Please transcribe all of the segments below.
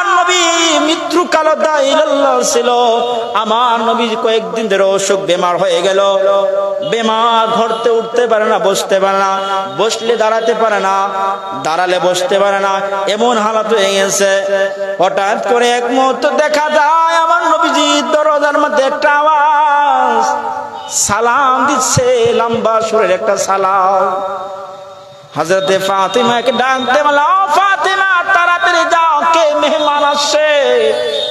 আমার নবী মৃত্যু ছিল। আমার নবী কয়েকদিন ধরে অসুখ, বেমার হয়ে গেল। বেমার ঘরতে উঠতে পারে না, বসতে পারে না। বসলে দাঁড়াতে পারে না, দাঁড়ালে বসতে পারে না। এমন হালাত হয়ে গেছে। হঠাৎ করে এক মুহূর্ত দেখা যায়, আমার নবীজি দরজার মধ্যে একটা আওয়াজ, সালাম দিচ্ছে, লম্বা সুরের একটা সালাম। হজরতে ফাতিমাকে বলা, "ও ফাতিমা, তাড়াতাড়ি যাও। কে মেহমান আসছে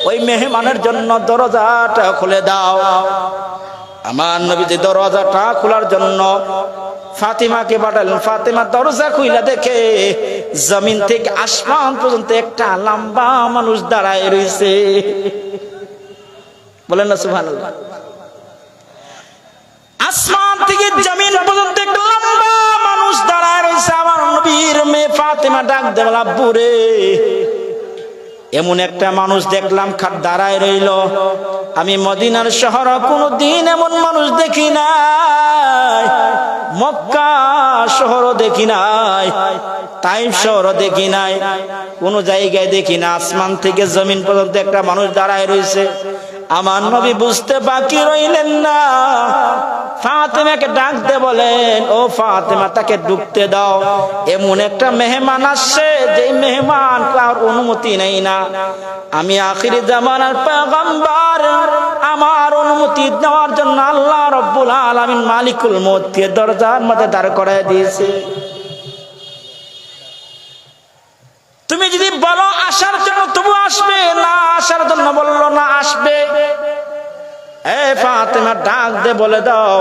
ওই মেহমানের জন্য দরজাটা খুলে দাও। আমার নবীজি দরজাটা খোলার জন্য ফাতিমাকে পাঠালেন। ফাতিমা দরজা খুইলা দেখে জমিন থেকে আসমান পর্যন্ত একটা লম্বা মানুষ দাঁড়ায় রয়েছে বলেন না, সুবহানাল্লাহ। আসমান থেকে জমিন পর্যন্ত একটা লম্বা মানুষ দাঁড়ায় রয়েছে আমার নবীর মেয়ে ফাতেমা ডাক দেবল আব্বুরে এমন একটা মানুষ দেখলাম, খাট দাঁড়ায় রইল। আমি মদিনার শহর কোনো দিন এমন মানুষ দেখি নাই। মক্কা শহরও দেখি নাই টাইম শহরও দেখি নাই। কোনো জায়গায় দেখি না, আসমান থেকে জমিন পর্যন্ত একটা মানুষ দাঁড়ায় রয়েছে। আমার নবী বুঝতে বাকি রইলেন না। ফাতেমাকে ডাকতে বলেন, ও ফাতেমা, তাকে ঢুকতে দাও। এমন একটা মেহমান আসছে যে মেহমান কার অনুমতি নেই না। আমি আখিরি জামানার পেগম্বর আমার অনুমতি দেওয়ার জন্য আল্লাহ রব্বুল আলামিন মালিকুল মৌতকে দরজার মধ্যে দাঁড় করায় দিয়েছে তুমি যদি বলো আসার জন্য তবু আসবে না আসার জন্য বলল না আসবে এ ফাতেমা ডাক দে বলে দাও।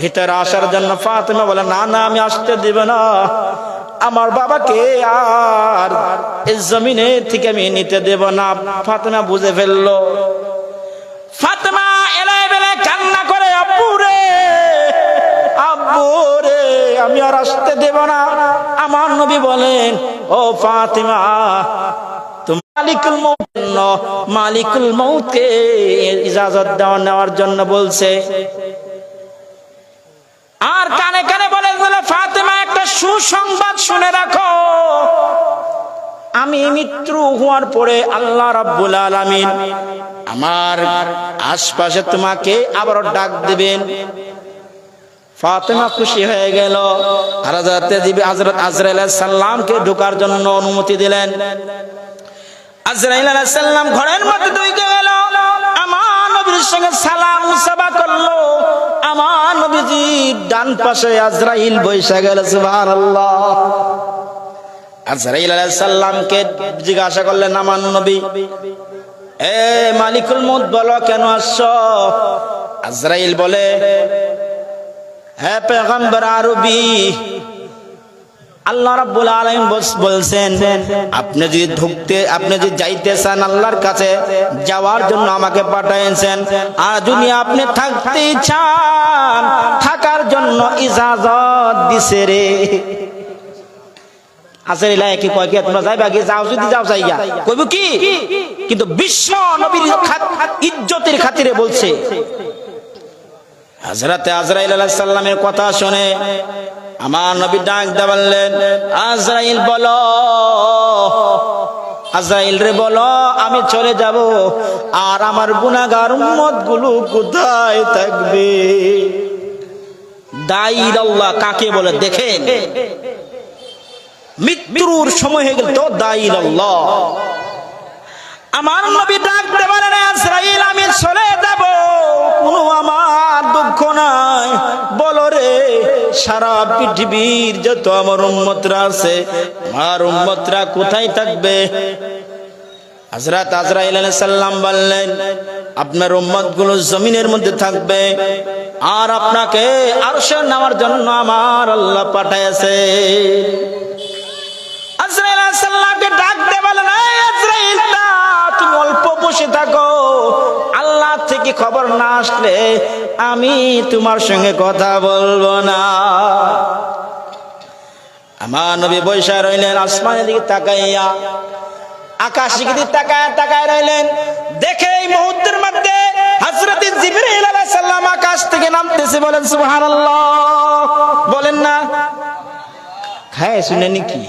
ভিতরে আসার জন্য ফাতেমা বলে, না না, আমি আসতে দিব না। আমার বাবাকে আর এই জমিনে থেকে আমি নিতে দেব না। ফাতেমা বুঝে ফেলল। ফাতেমা এলাই বেলায় কান্না করে, আব্বু রে আব্বু রে, আমি আর আসতে দেব না। আমার নবী বলেন, ও ফাতেমা তুমি মালিকুল মৌত মালিকুল মৌতকে ইজাজত দেওয়া নেওয়ার জন্য বলছে। আর কানে কানে বলে ফাতেমা, একটা সুসংবাদ শুনে রাখো। আমি মৃত্যু হওয়ার পরে আল্লাহ রাব্বুল আলামিন আমার আশপাশে তোমাকে আবার ডাক দিবেন। ফাতেমা খুশি হয়ে গেল। হাজরতে দিবি হযরত আজরাইল সাল্লামকে ঢোকার জন্য অনুমতি দিলেন। আজরাইল ঘরের মধ্যে ঢুকে গেল। আমার নবীর সঙ্গে সালাম মুসাফা করল। আমার নবীজি ডান পাশে আজরাইল বৈশা গেল, সুবহানাল্লাহ। আজরাইল জিজ্ঞাসা করলেন, আমার নবী, এ মালিকুল মউত বলো, কেন আসছো? আজরাইল বলে হ্যাঁ পেগম্বর আরবি আল্লাহ রাব্বুল আলামিন বলছেন, আপনি যদি ঢুকতে, আপনি যদি যাইতে চান আল্লাহর কাছে, যাওয়ার জন্য আমাকে পাঠাইছেন। আর যদি আপনি থাকতে চান, থাকার জন্য ইজাজত দিছে রে। আসলে ইলাই কি কয় কি, তোমরা যাইবা কি? যাও, যদি যাও যাইয়া কইব কি? কিন্তু বিশ্ব নবীর ইজ্জতের খাতিরে বলছে। হজরতে আজরাইল আলাইহিস সালামের কথা শুনে আমার নবী ডাক দে বললেন, আজরাইল বলো। আজরাইল রে বলো, আমি চলে যাব আর আমার গুনাহগার উম্মতগুলো কোথায় থাকবে? আল্লাহ কাকে বলে দেখেন? মৃত্যুর সময় হয়ে গেল তো দাইল আল্লাহ। আমার নবী ডাক দে বলেন আজরাইল, আমি চলে যাব। কোনো আমার দুঃখ নাই। বলো রে, সারা পৃথিবীর যত আমার উম্মতরা আছে, আমার উম্মতরা কোথায় থাকবে? হযরত আজরাইল সালাম বললেন, আপনার উম্মতগুলো জমিনের মধ্যে থাকবে। আর আপনাকে আরশে নেওয়ার জন্য আমার আল্লাহ পাঠাইছে খবর না আসলে আমি তোমার সঙ্গে কথা বলব না। আমার নবী বৈশা রইলেন, আসমানের দিকে তাকাইয়া আকাশ দিকে তাকায় তাকায় রইলেন। দেখে এই মুহূর্তের মধ্যে হযরত জিবরাইল আলাইহিস সালাম আকাশ থেকে নামতেছে, বলেন, সুবহানাল্লাহ। বলেন না খায় শুনেনি কি?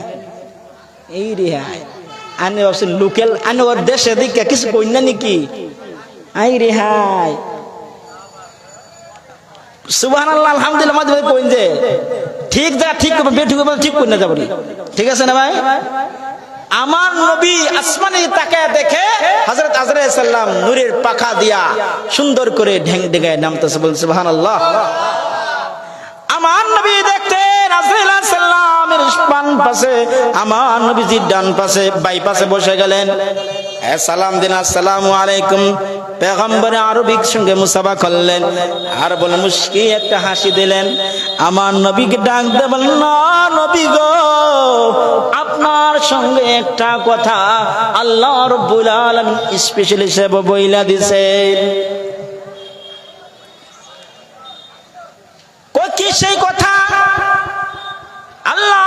এই রে হায়, আনে ভাবছেন লোকাল, আনে ওর দেশে দিকে কিছু কন্যা নাকি আই রে হাই। সুবহান আল্লাহ আলহামদুলিল্লাহ, মাঝে কইন যে। ঠিক যা, ঠিক করবেন ঠিক করে না যাব ঠিক আছে না ভাই? আমার নবী আসমানে তাকায় দেখে হযরত আজরা সাল্লাম নূরের পাখা দিয়া সুন্দর করে ঢেং ঢেঙ্গায় নামতেছে, বলছে, সুবহানাল্লাহ। আমার নবী দেখতে রাসূল সাল্লামের পাশে, আমার নবীজির ডান পাশে, বাই পাশে বসে গেলেন। সালাম দিন, আসসালামু আলাইকুম। পেগম্বর আরবিক সঙ্গে মুসাফা করলেন। আর বলে মুস্কি একটা হাসি দিলেন। আমার নবীকে ডাক দে বলেন না নবী গো, আপনার সঙ্গে একটা কথা আল্লাহ রব্বুল আলামিন স্পেশাল হিসেবে বইলা কই কি সেই কথা? আল্লাহ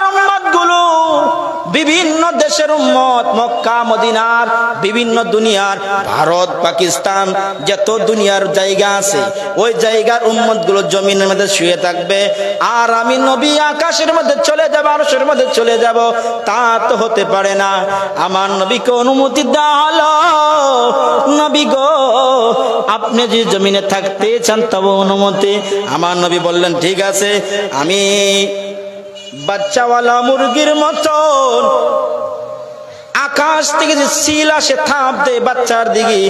বিভিন্ন দেশের উম্মত, মক্কা, মদিনার, বিভিন্ন দুনিয়ার, ভারত, পাকিস্তান, যত দুনিয়ার জায়গা আছে, ওই জায়গার উম্মতগুলো জমিনের মধ্যে শুয়ে থাকবে। আর আমি নবী আকাশের মধ্যে চলে যাব, আরশের মধ্যে চলে যাব, তা তো হতে পারে না। আমার নবীকে অনুমতি হলো, নবী গো, আপনি যে জমিনে থাকতে চান তবে অনুমতি। আমার নবী বললেন, ঠিক আছে, আমি বাচ্চাওয়ালা মুরগির মতন। আকাশ থেকে যে সিল আসে, থাপ দেয় বাচ্চার দিকে।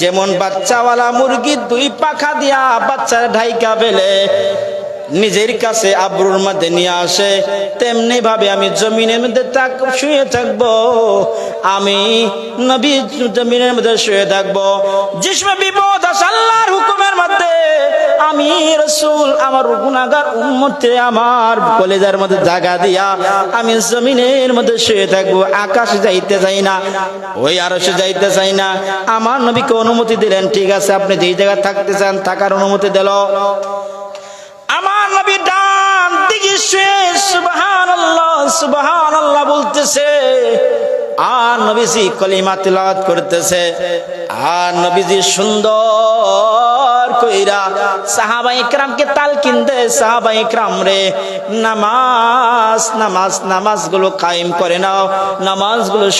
যেমন বাচ্চাওয়ালা মুরগির দুই পাখা দিয়া বাচ্চার ঢাইকা ফেলে, নিজের কাছে আব্রুর মধ্যে নিয়ে আসে। তেমনি ভাবে আমি জমিনের মধ্যে শুয়ে থাকব। আমি নবী জমিনের মধ্যে শুয়ে থাকব। জিসমে বিপদ আসে, আল্লাহর হুকুমের মধ্যে। আমি রসুল, আমার গুনাগার উম্মতে আমার কলেজার মধ্যে জায়গা দিয়া আমি জমিনের মধ্যে শুয়ে থাকব, আকাশে যাইতে চাই না, ওই আরশে যাইতে চাই না। আমার নবীকে অনুমতি দিলেন, ঠিক আছে, আপনি যেই জায়গায় থাকতে চান থাকার অনুমতি দিল। আমার নবী ডান দিকে শুয়ে সুবহানাল্লাহ সুবহানাল্লাহ বলতেছে, আর নবীজি কলিমা তিলাওয়াত করতেছে, আর নবীজি সুন্দর কইরা সাহাবা ইকরামকে তালকিন দে সাহাবা ইকরাম রে, নামাজ নামাজ কায়েম করে নাও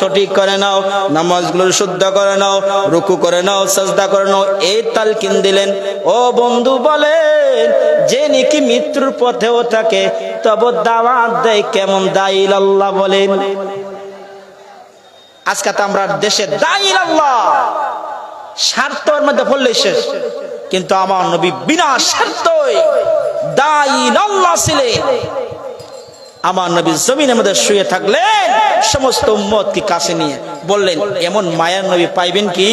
সঠিক করে নাও শুদ্ধ করে নাও, রুকু করে নাও, সাজদা করে নাও, এই তালকিন দিলেন। ও বন্ধু যে নাকি মৃত্যুর পথেও থাকে, তব দাওয়াত দেয় কেমন দাইল আল্লাহ বলেন। আজকে তো আমরা দেশে দাইল আল্লাহ। স্বার্থের মধ্যে পড়লে শেষ। কিন্তু আমার নবী বিনা স্বার্থই দায়ী আল্লাহ ছিলেন। আমার নবী জমিনের মধ্যে শুয়ে থাকলেন, সমস্ত মত কি কাছে নিয়ে বললেন, এমন মায়ার নবী পাইবেন কি?